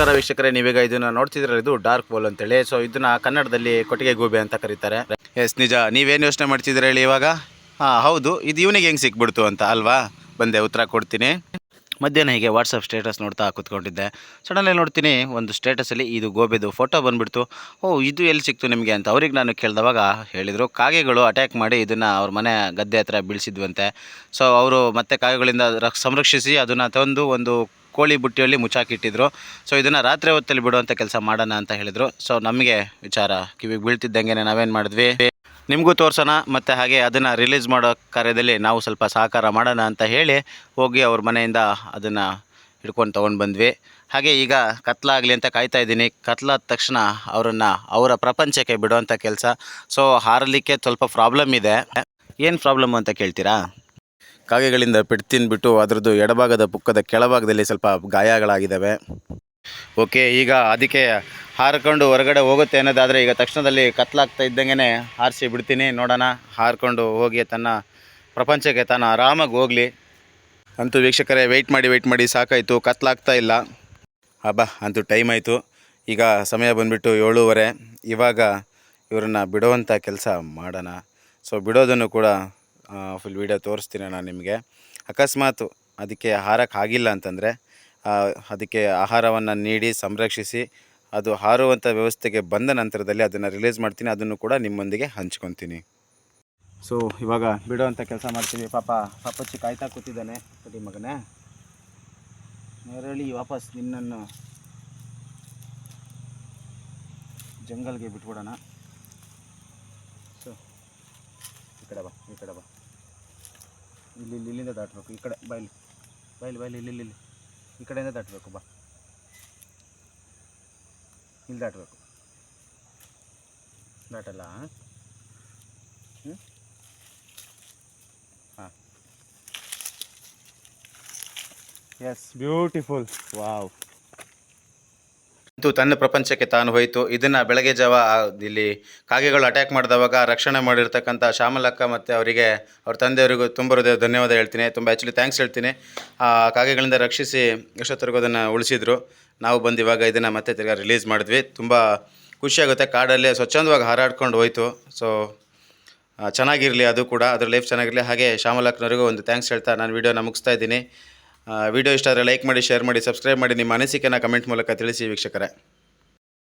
ನಮಸ್ಕಾರ ವೀಕ್ಷಕರೇ, ನೀವೀಗ ಇದನ್ನ ನೋಡ್ತಿದ್ರೆ ಇದು ಡಾರ್ಕ್ ಬೋಲ್ ಅಂತೇಳಿ. ಸೊ ಇದನ್ನ ಕನ್ನಡದಲ್ಲಿ ಕೊಟ್ಟಿಗೆ ಗೂಬೆ ಅಂತ ಕರೀತಾರೆ. ಎಸ್ ನಿಜ. ನೀವೇನು ಯೋಚನೆ ಮಾಡ್ತಿದ್ದೀರ ಹೇಳಿ ಇವಾಗ? ಹಾಂ, ಹೌದು. ಇದು ಇವನಿಗೆ ಹೆಂಗೆ ಸಿಕ್ಬಿಡ್ತು ಅಂತ ಅಲ್ವಾ? ಬಂದೆ, ಉತ್ತರ ಕೊಡ್ತೀನಿ. ಮಧ್ಯಾಹ್ನ ಹೀಗೆ ವಾಟ್ಸಪ್ ಸ್ಟೇಟಸ್ ನೋಡ್ತಾ ಕೂತ್ಕೊಂಡಿದ್ದೆ. ಸಡನ್ಲಿ ನೋಡ್ತೀನಿ, ಒಂದು ಸ್ಟೇಟಸಲ್ಲಿ ಇದು ಗೋಬೆದು ಫೋಟೋ ಬಂದುಬಿಡ್ತು. ಓ, ಇದು ಎಲ್ಲಿ ಸಿಕ್ತು ನಿಮಗೆ ಅಂತ ಅವ್ರಿಗೆ ನಾನು ಕೇಳಿದವಾಗ ಹೇಳಿದರು. ಕಾಗೆಗಳು ಅಟ್ಯಾಕ್ ಮಾಡಿ ಇದನ್ನು ಅವ್ರ ಮನೆ ಗದ್ದೆ ಹತ್ರ ಬೀಳಿಸಿದ್ವಂತೆ. ಸೊ ಅವರು ಮತ್ತೆ ಕಾಗೆಗಳಿಂದ ರಕ್ ಸಂರಕ್ಷಿಸಿ ಅದನ್ನು ತಂದು ಒಂದು ಕೋಳಿ ಬುಟ್ಟಿಯಲ್ಲಿ ಮುಚ್ಚಾಕಿಟ್ಟಿದ್ರು ಸೊ ಇದನ್ನು ರಾತ್ರಿ ಹೊತ್ತಲ್ಲಿ ಬಿಡುವಂಥ ಕೆಲಸ ಮಾಡೋಣ ಅಂತ ಹೇಳಿದರು. ಸೊ ನಮಗೆ ವಿಚಾರ ಕಿವಿಗೆ ಬೀಳ್ತಿದ್ದಂಗೆ ನಾವೇನು ಮಾಡಿದ್ವಿ? ನಿಮಗೂ ತೋರಿಸೋಣ, ಮತ್ತು ಹಾಗೆ ಅದನ್ನು ರಿಲೀಸ್ ಮಾಡೋ ಕಾರ್ಯದಲ್ಲಿ ನಾವು ಸ್ವಲ್ಪ ಸಹಕಾರ ಮಾಡೋಣ ಅಂತ ಹೇಳಿ ಹೋಗಿ ಅವ್ರ ಮನೆಯಿಂದ ಅದನ್ನು ಹಿಡ್ಕೊಂಡು ತೊಗೊಂಡು ಬಂದ್ವಿ. ಹಾಗೆ ಈಗ ಕತ್ಲಾಗಲಿ ಅಂತ ಕಾಯ್ತಾ ಇದ್ದೀನಿ. ಕತ್ಲಾದ ತಕ್ಷಣ ಅವರನ್ನು ಅವರ ಪ್ರಪಂಚಕ್ಕೆ ಬಿಡುವಂಥ ಕೆಲಸ. ಸೊ ಹಾರಲಿಕ್ಕೆ ಸ್ವಲ್ಪ ಪ್ರಾಬ್ಲಮ್ ಇದೆ. ಏನು ಪ್ರಾಬ್ಲಮ್ ಅಂತ ಕೇಳ್ತೀರಾ? ಕಾಗೆಗಳಿಂದ ಪೆಟ್ಟು ತಿಂದ್ಬಿಟ್ಟು ಅದರದ್ದು ಎಡಭಾಗದ ಪುಕ್ಕದ ಕೆಳಭಾಗದಲ್ಲಿ ಸ್ವಲ್ಪ ಗಾಯಗಳಾಗಿದ್ದಾವೆ. ಓಕೆ, ಈಗ ಅದಕ್ಕೆ ಹಾರ್ಕೊಂಡು ಹೊರಗಡೆ ಹೋಗುತ್ತೆ ಅನ್ನೋದಾದರೆ ಈಗ ತಕ್ಷಣದಲ್ಲಿ ಕತ್ಲಾಗ್ತಾ ಇದ್ದಂಗೆ ಹಾರಿಸಿ ಬಿಡ್ತೀನಿ. ನೋಡೋಣ, ಹಾರ್ಕೊಂಡು ಹೋಗಿ ತನ್ನ ಪ್ರಪಂಚಕ್ಕೆ ತಾನು ಆರಾಮಾಗಿ ಹೋಗಲಿ. ಅಂತೂ ವೀಕ್ಷಕರೇ ವೆಯ್ಟ್ ಮಾಡಿ ವೆಯ್ಟ್ ಮಾಡಿ ಸಾಕಾಯಿತು, ಕತ್ಲಾಗ್ತಾ ಇಲ್ಲ. ಹಬ್ಬ ಅಂತೂ ಟೈಮ್ ಆಯಿತು. ಈಗ ಸಮಯ ಬಂದುಬಿಟ್ಟು ಏಳೂವರೆ. ಇವಾಗ ಇವರನ್ನ ಬಿಡುವಂಥ ಕೆಲಸ ಮಾಡೋಣ. ಸೊ ಬಿಡೋದನ್ನು ಕೂಡ ಫುಲ್ ವೀಡಿಯೋ ತೋರಿಸ್ತೀನಿ ನಾನು ನಿಮಗೆ. ಅಕಸ್ಮಾತ್ ಅದಕ್ಕೆ ಹಾರಕ್ಕೆ ಆಗಿಲ್ಲ ಅಂತಂದರೆ ಅದಕ್ಕೆ ಆಹಾರವನ್ನು ನೀಡಿ ಸಂರಕ್ಷಿಸಿ, ಅದು ಹಾರುವಂಥ ವ್ಯವಸ್ಥೆಗೆ ಬಂದ ನಂತರದಲ್ಲಿ ಅದನ್ನು ರಿಲೀಸ್ ಮಾಡ್ತೀನಿ, ಅದನ್ನು ಕೂಡ ನಿಮ್ಮೊಂದಿಗೆ ಹಂಚ್ಕೊತೀನಿ. ಸೊ ಇವಾಗ ಬಿಡುವಂಥ ಕೆಲಸ ಮಾಡ್ತೀವಿ. ಪಾಪ ಪಾಪಚ್ಚಿ ಕಾಯ್ತಾ ಕೂತಿದ್ದಾನೆ ಕಡಿ ಮಗನೇ. ನೆರಳಿ ವಾಪಸ್ ನಿನ್ನನ್ನು ಜಂಗಲ್ಗೆ ಬಿಟ್ಬಿಡೋಣ. ಸೊ ಈ ಕಡೆ ಬಾ, ಈ ಕಡೆ ಬಾ. ಇಲ್ಲಿ ಇಲ್ಲಿ, ಇಲ್ಲಿಂದ ದಾಟಬೇಕು. ಈ ಕಡೆ ಬೈಲಿ ಬೈಲಿ ಇಲ್ಲಿ ಇಲ್ಲಿ ಇಲ್ಲಿ. ಈ ಕಡೆಯಿಂದ ದಾಟಬೇಕು, ಬಾ. ಇಲ್ಲಿ ದಾಟಬೇಕು. ದಾಟಲ್ಲ? ಹ್ಞೂ ಹಾಂ. ಎಸ್ ಬ್ಯೂಟಿಫುಲ್ ವಾವ್ ಅಂತೂ ತನ್ನ ಪ್ರಪಂಚಕ್ಕೆ ತಾನು ಹೋಯಿತು. ಇದನ್ನು ಬೆಳಗ್ಗೆ ಜಾವ ಇಲ್ಲಿ ಕಾಗೆಗಳು ಅಟ್ಯಾಕ್ ಮಾಡಿದವಾಗ ರಕ್ಷಣೆ ಮಾಡಿರ್ತಕ್ಕಂಥ ಶ್ಯಾಮಲಕ್ಕ ಮತ್ತು ಅವರಿಗೆ, ಅವ್ರ ತಂದೆಯವರಿಗೂ ತುಂಬ ಹೃದಯ ಧನ್ಯವಾದ ಹೇಳ್ತೀನಿ. ತುಂಬ ಆ್ಯಕ್ಚುಲಿ ಥ್ಯಾಂಕ್ಸ್ ಹೇಳ್ತೀನಿ. ಆ, ಕಾಗೆಗಳಿಂದ ರಕ್ಷಿಸಿ ಎಷ್ಟೊತ್ತರೆಗೂ ಅದನ್ನು ಉಳಿಸಿದ್ರು. ನಾವು ಬಂದಿವಾಗ ಇದನ್ನು ಮತ್ತೆ ತಿರ್ಗಿ ರಿಲೀಸ್ ಮಾಡಿದ್ವಿ. ತುಂಬ ಖುಷಿಯಾಗುತ್ತೆ. ಕಾಡಲ್ಲೇ ಸ್ವಚ್ಛಂದವಾಗಿ ಹಾರಾಡ್ಕೊಂಡು ಹೋಯಿತು. ಸೊ ಚೆನ್ನಾಗಿರಲಿ ಅದು ಕೂಡ. ಅದ್ರ ಲೈಫ್ ಚೆನ್ನಾಗಿರಲಿ. ಹಾಗೆ ಶ್ಯಾಮಲಕ್ಕನವರಿಗೂ ಒಂದು ಥ್ಯಾಂಕ್ಸ್ ಹೇಳ್ತಾ ನಾನು ವೀಡಿಯೋನ ಮುಗಿಸ್ತಾ ಇದ್ದೀನಿ. ವಿಡಿಯೋ ಇಷ್ಟ ಆದರೆ ಲೈಕ್ ಮಾಡಿ ಶೇರ್ ಮಾಡಿ ಸಬ್ಸ್ಕ್ರೈಬ್ ಮಾಡಿ, ನಿಮ್ಮ ಅನಿಸಿಕೆನ ಕಮೆಂಟ್ ಮೂಲಕ ತಿಳಿಸಿ ವೀಕ್ಷಕರೇ.